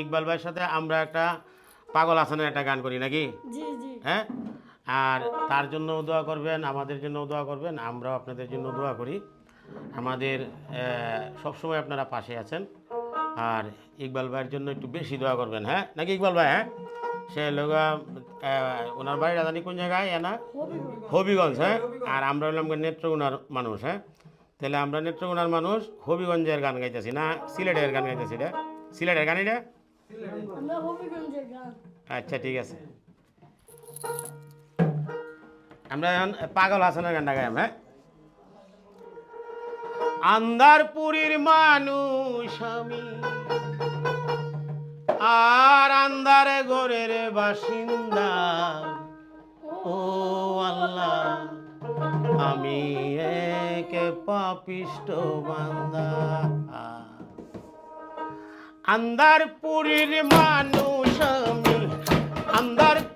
ইকবাল ভাইয়ের সাথে আমরা একটা পাগল হাসানের একটা গান করি নাকি? হ্যাঁ? আর তার জন্য দোয়া করবেন আমাদের জন্য দোয়া করবেন আমরাও আপনাদের জন্য দোয়া করি। আমাদের সবসময় আপনারা পাশে আছেন। আর ইকবাল ভাইয়ের জন্য একটু বেশি দোয়া করবেন হ্যাঁ? নাকি ইকবাল ভাই হ্যাঁ? সে লোক ওনার বাড়ি রাজধানী কোন জায়গায় এনা হবিগঞ্জ। হবিগঞ্জ হ্যাঁ? আর আমরা হলাম নেত্রকোনার মানুষ হ্যাঁ? তাহলে আমরা নেত্রকোনার মানুষ হবিগঞ্জের গান গাইতেছি না সিলেটের গান গাইতেছি রে। সিলেটের গান এটা আচ্ছা ঠিক আছে। আমরা এখন পাগল হাসানের গানটা গাইম হ্যাঁ? আন্দারপুরীর মানুষ আমি, আর আন্দার ঘরের বাসিন্দা। ও আল্লাহ, আমি এক পাপিষ্ট বান্দা। আন্দারপুরীর মানুষ আমি আন্দারপুরীর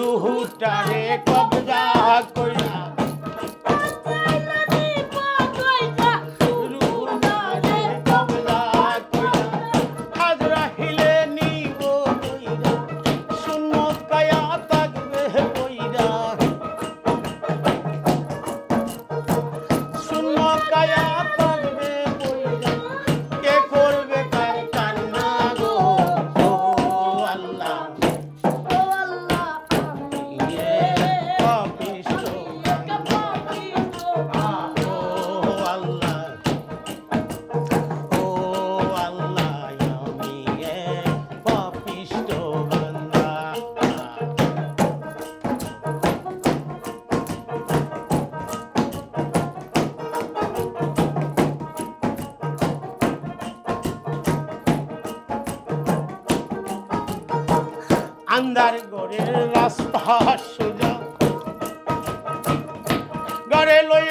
রুহুটারে কবজা কইরা আন্দার গড়ের রাস্তা সোজা। গড়ে লইয়া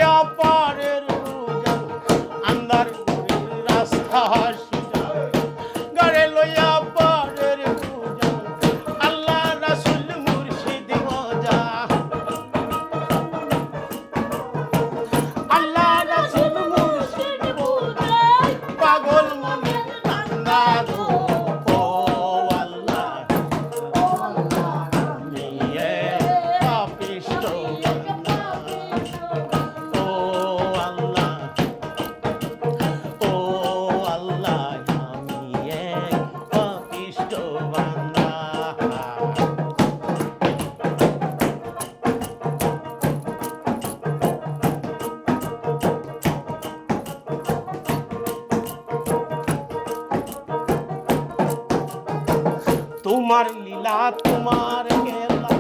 তোমার লীলা তোমার খেলা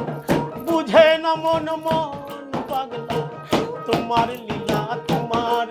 বুঝে না মন মন পাগলা। তোমার লীলা তোমার